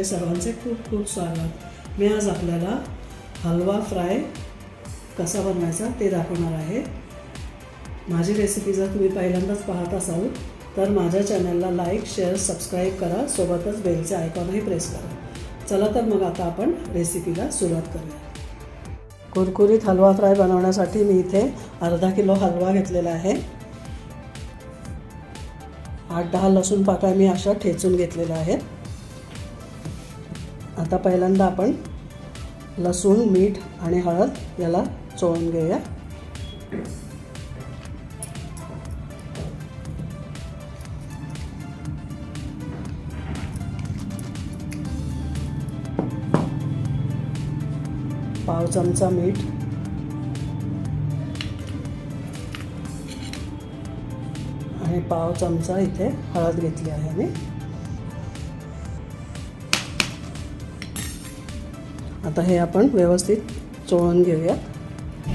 आपले सर्वांचे खूप खूप स्वागत. मी आज आपल्याला हलवा फ्राय कसा बनवायचा ते दाखवणार आहे. माझी रेसिपी जर तुम्ही पहिल्यांदाच पाहत असाल तर माझ्या चॅनलला लाईक शेअर सबस्क्राईब करा. सोबतच बेलचे आयकॉनही प्रेस करा. चला तर मग आता आपण रेसिपीला सुरुवात करूया. कुरकुरीत हलवा फ्राय बनवण्यासाठी मी इथे अर्धा किलो हलवा घेतलेला आहे. आठ दहा लसूण पाकळ्या मी अशा ठेचून घेतलेल्या आहेत. आता पहिल्यांदा आपण लसूण मीठ आणि हळद याला चोळून घेऊया. पाव चमचा मीठ. आणि पाव चमचा इथे हळद घेतली आहे मी. आता हे आपण व्यवस्थित चोळून घेऊया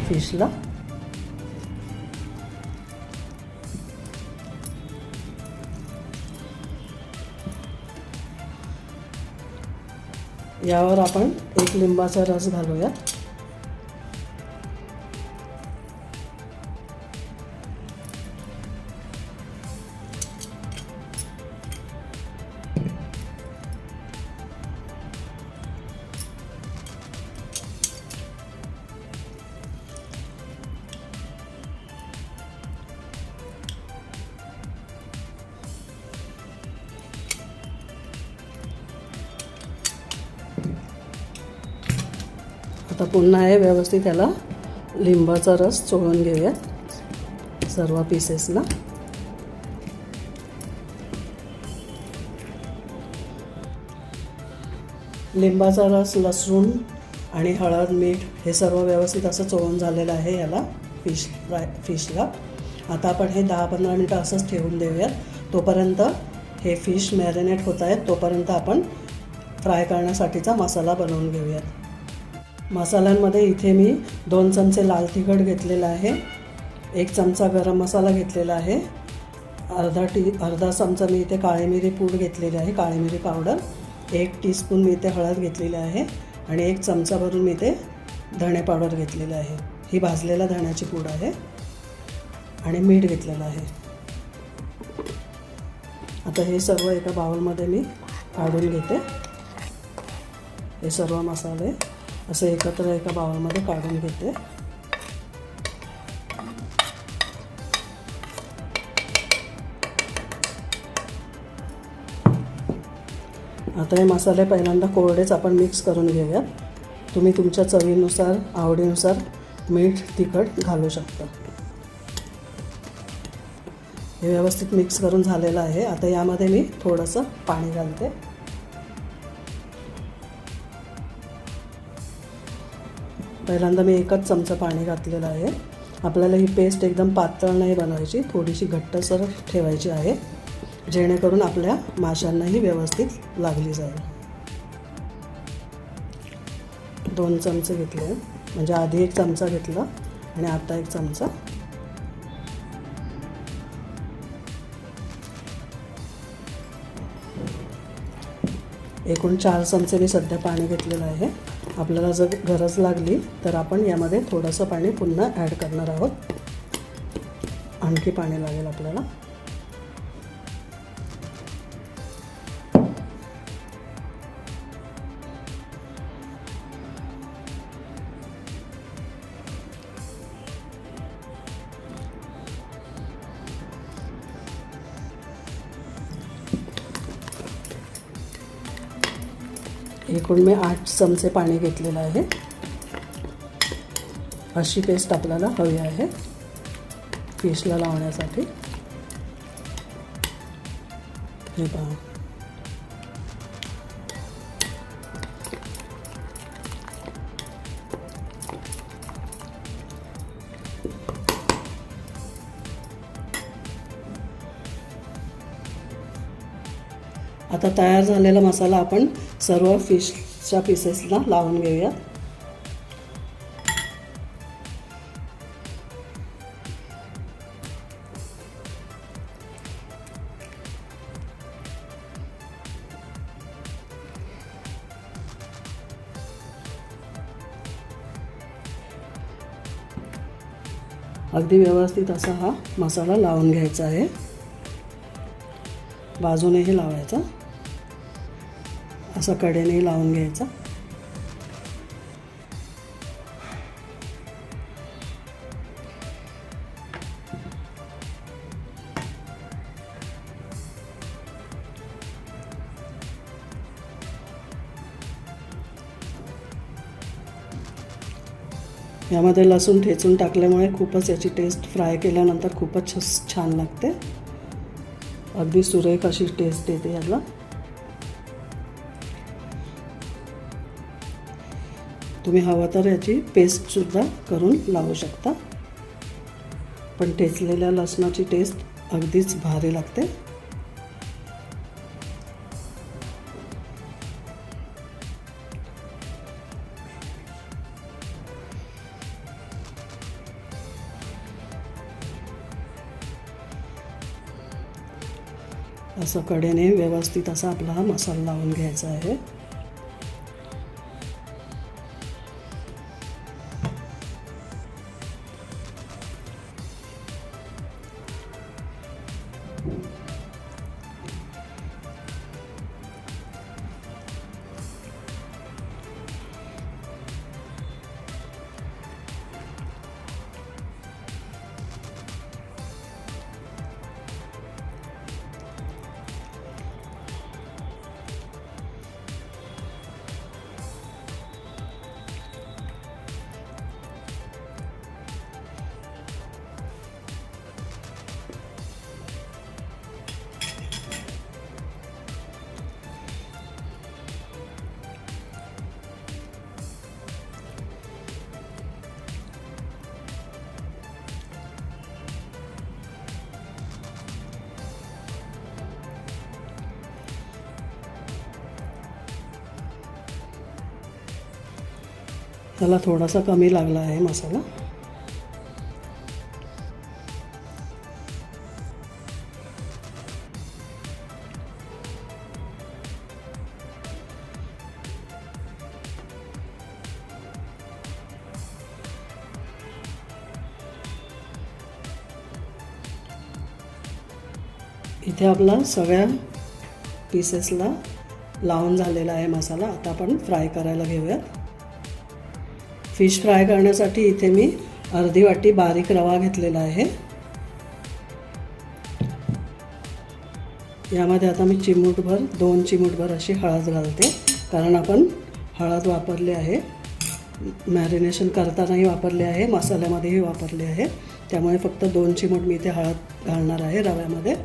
फिशला. यावर आपण एक लिंबाचा रस घालूया आता पुन्हा हे व्यवस्थित त्याला लिंबाचा रस चोळून घेऊयात सर्व पीसेसला लिंबाचा रस लसूण आणि हळद मीठ हे सर्व व्यवस्थित असं चोळून झालेलं आहे याला फिश फ्राय फिशला आता आपण हे दहा पंधरा मिनटं असंच ठेवून देऊयात. तोपर्यंत हे फिश मॅरिनेट होत आहेत. तोपर्यंत आपण फ्राय करण्यासाठीचा मसाला बनवून घेऊयात. मसाल्यांमध्ये इथे मी दोन चमचे लाल तिखट घेतलेला आहे एक चमचा गरम मसाला घेतलेला आहे अर्धा टी अर्धा चमचा मी इथे काळी मिरी पूड घेतलेली आहे काळी मिरी पावडर एक टीस्पून मी इथे हळद घेतलेली आहे आणि एक चमचा भरून मी इथे धणे पावडर घेतलेलं आहे. ही भाजलेला धण्याची पूड आहे आणि मीठ घेतलेलं आहे. आता हे सर्व एका बाउलमध्ये मी काढून घेते. हे सर्व मसाले असं एकत्र एका बाउलमध्ये काढून घेते. आता हे मसाले पहिल्यांदा कोरडेच आपण मिक्स करून घेऊयात. तुम्ही तुमच्या चवीनुसार आवडीनुसार मीठ तिखट घालू शकता. हे व्यवस्थित मिक्स करून झालेलं आहे. आता यामध्ये मी थोडंसं पाणी घालते. पहिल्यांदा मी एकच चमचा पाणी घातलेलं आहे. आपल्याला ही पेस्ट एकदम पातळ नाही बनवायची थोडीशी घट्टसर ठेवायची आहे जेणेकरून आपल्या माशांनाही व्यवस्थित लागली जाईल. दोन चमचे घेतले. म्हणजे आधी एक चमचा घेतला आणि आता एक चमचा. एकूण चार चमचे मी सध्या पाणी घेतलेलं आहे. आपल्याला जर गरज लागली तर आपण यामध्ये थोडंसं पाणी पुन्हा ॲड करणार आहोत. आणखी पाणी लागेल आपल्याला. एकूण मी आठ चमचे पाणी घेतलेलं आहे. अशी पेस्ट आपल्याला हवी आहे. फिशला लावण्यासाठी. हे पहा. तयार झालेला मसाला आपण सर्व फिशच्या पीसेसला लावून घेऊया. अगदी व्यवस्थित असा हा मसाला लावून घ्यायचा आहे. बाजूनेही लावायचा. असं कडेने लावून घ्यायचा. यामध्ये लसूण ठेचून टाकल्यामुळे खूपच याची टेस्ट फ्राय केल्यानंतर खूपच छ- छान लागते. अगदी सुरेख अशी टेस्ट येते याला. तुम्ही हवा तर याची पेस्टसुद्धा करून लावू शकता. पण ठेचलेल्या लसणाची टेस्ट अगदीच भारी लागते. असं कडेने व्यवस्थित असा आपला हा मसाला लावून घ्यायचा आहे. त्याला थोडासा कमी लागला आहे मसाला. इथे आपला सगळ्या पीसेसला लावून झालेला आहे मसाला. आता आपण फ्राय करायला घेऊयात. फिश फ्राय करण्यासाठी इथे मी अर्धी वाटी बारीक रवा घेतलेला आहे. यामध्ये आता मी चिमूटभर दोन चिमूटभर अशी हळद घालते. कारण आपण हळद वापरली आहे मॅरिनेशन करतानाही वापरले आहे मसाल्यामध्येही वापरले आहे. त्यामुळे फक्त दोन चिमूट मी इथे हळद घालणार आहे रव्यामध्ये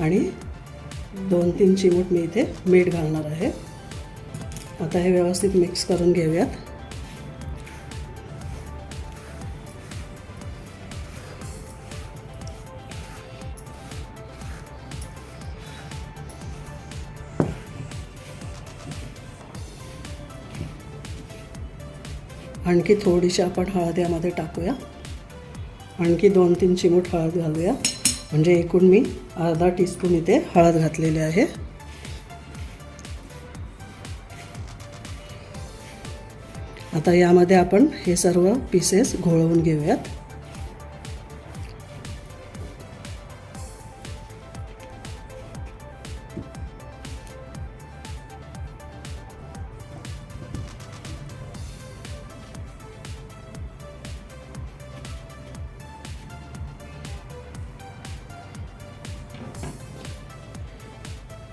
आणि दोन तीन चिमूट मी इथे मीठ घालणार आहे. आता हे व्यवस्थित मिक्स करून घेऊयात. आणखी थोडीशी आपण हळद यामध्ये टाकूया. आणखी दोन तीन चिमूट हळद घालूया. म्हणजे एकूण मी अर्धा टीस्पून इथे हळद घातलेली आहे. आता यामध्ये आपण हे सर्व पीसेस घोळवून घेऊयात.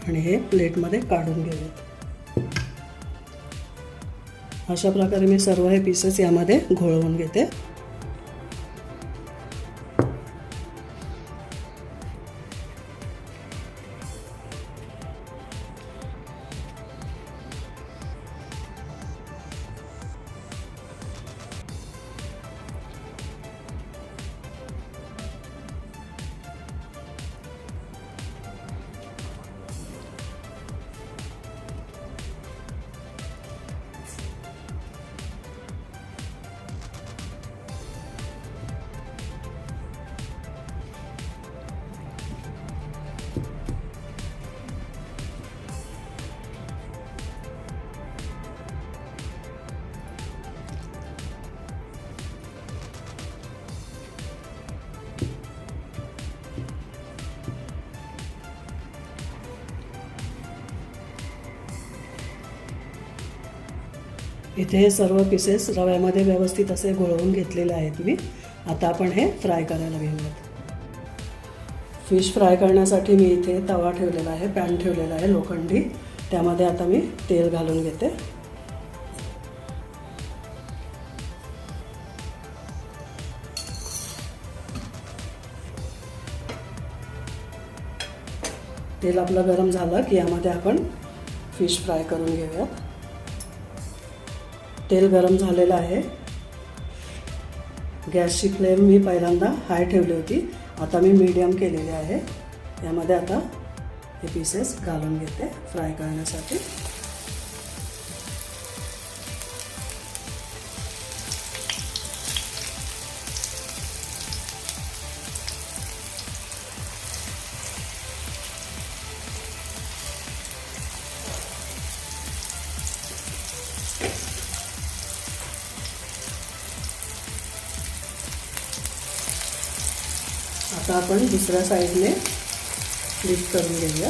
आणि हे प्लेटमध्ये काढून घेऊयात अशा प्रकारे मी सर्व हे पीसेस यामध्ये घोळवून घेते. इथे हे सर्व पीसेस रव्यामध्ये व्यवस्थित असे गोळवून घेतलेले आहेत मी. आता आपण हे फ्राय करायला घेऊयात. फिश फ्राय करण्यासाठी मी इथे तवा ठेवलेला आहे पॅन ठेवलेला आहे लोखंडी. त्यामध्ये आता मी तेल घालून घेते. तेल आपलं गरम झालं की यामध्ये आपण फिश फ्राय करून घेऊयात. तेल गरम झालेलं आहे. गॅसची फ्लेम मी पहिल्यांदा हाय ठेवली होती. आता मी मीडियम केलेली आहे. यामध्ये आता हे पीसेस घालून घेते फ्राय करण्यासाठी. आता आपण दुसऱ्या साईडने फ्लिप करून घेऊया.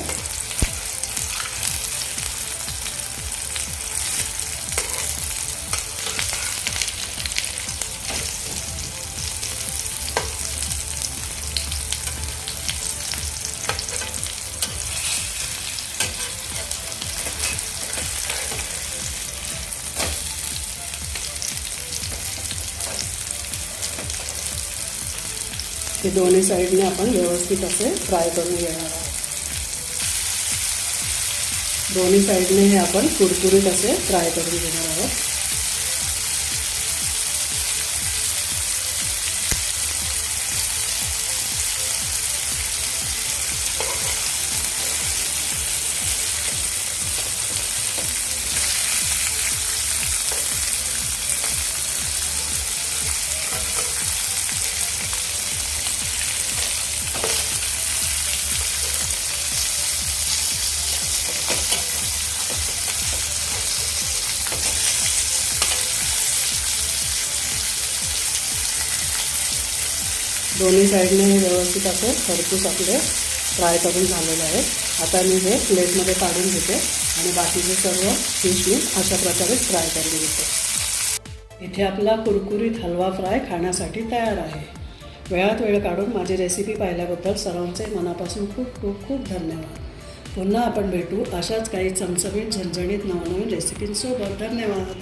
हे दोन्ही साईडने आपण व्यवस्थित असे फ्राय करून घेणार आहोत. दोन्ही साईडने हे आपण कुरकुरीत असे फ्राय करून घेणार आहोत. दोन्ही साईडने हे व्यवस्थित असे खरपूस आपले फ्राय करून झालेले आहेत. आता मी हे प्लेटमध्ये काढून घेते आणि बाकीचे सर्व फिश मी अशा प्रकारे फ्राय करून घेते. इथे आपला कुरकुरीत हलवा फ्राय खाण्यासाठी तयार आहे. वेळात वेळ काढून माझी रेसिपी पाहिल्याबद्दल सर्वांचे मनापासून खूप खूप खूप धन्यवाद. पुन्हा आपण भेटू अशाच काही चमचमीत झणझणीत नवनवीन रेसिपींसोबत धन्यवाद.